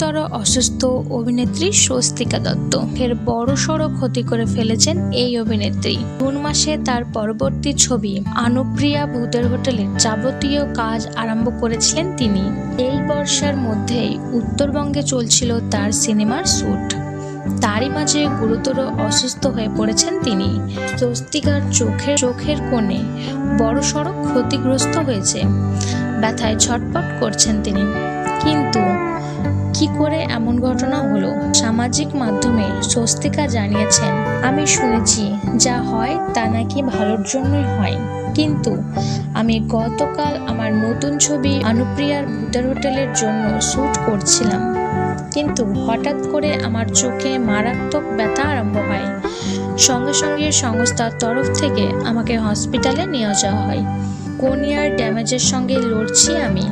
গুরুতর অসুস্থ অভিনেত্রী স্বস্তিকা দত্ত। এর বড়সড় ক্ষতি করে ফেলেছেন এই অভিনেত্রী। জুন মাসে তার পরবর্তী ছবি আনুপ্রিয়া ভূতের হোটেলে যাবতীয় কাজ আরম্ভ করেছিলেন তিনি। এই বর্ষার মধ্যেই উত্তরবঙ্গে চলছিল তার সিনেমার শ্যুট তারই মাঝে গুরুতর অসুস্থ হয়ে পড়েছেন তিনি। স্বস্তিকার চোখের চোখের কোণে বড়সড় ক্ষতিগ্রস্ত হয়েছে। ব্যথায় ছটপট করছেন তিনি। কিন্তু কি করে এমন ঘটনা হলো? সামাজিক মাধ্যমে স্বস্তিকা জানিয়েছেন, আমি শুনেছি যা হয় তা নাকি ভালোর জন্যই হয়। কিন্তু আমি গতকাল আমার নতুন ছবি অনুপ্রিয়ার ভূতের হোটেলের জন্য শ্যুট করছিলাম। কিন্তু হঠাৎ করে আমার চোখে মারাত্মক ব্যথা আরম্ভ হয়। সঙ্গে সঙ্গে সংস্থার তরফ থেকে আমাকে হসপিটালে নিয়ে যাওয়া হয়। কোনিয়ার ড্যামেজের সঙ্গে লড়ছি আমি?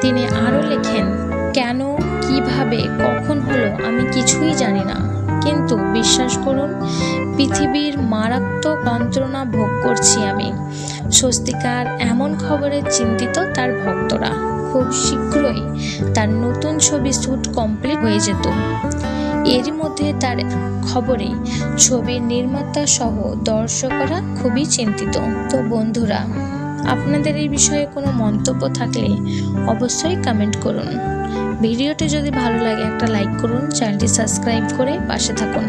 তিনি আরও লেখেন, কেন কীভাবে, কখন হলো, আমি কিছুই জানি না। কিন্তু বিশ্বাস করুন, পৃথিবীর মারাত্মক যন্ত্রণা ভোগ করছি আমি। স্বস্তিকার এমন খবরে চিন্তিত তার ভক্তরা। খুব শীঘ্রই তার নতুন ছবি শ্যুট কমপ্লিট হয়ে যেত। এরই মধ্যে তার খবরে ছবির নির্মাতা সহ দর্শকরা খুবই চিন্তিত। তো বন্ধুরা, আপনাদের এই বিষয়ে কোনো মন্তব্য থাকলে অবশ্যই কমেন্ট করুন। ভিডিওটি যদি ভালো লাগে একটা লাইক করুন চ্যানেলটি সাবস্ক্রাইব করে পাশে থাকুন।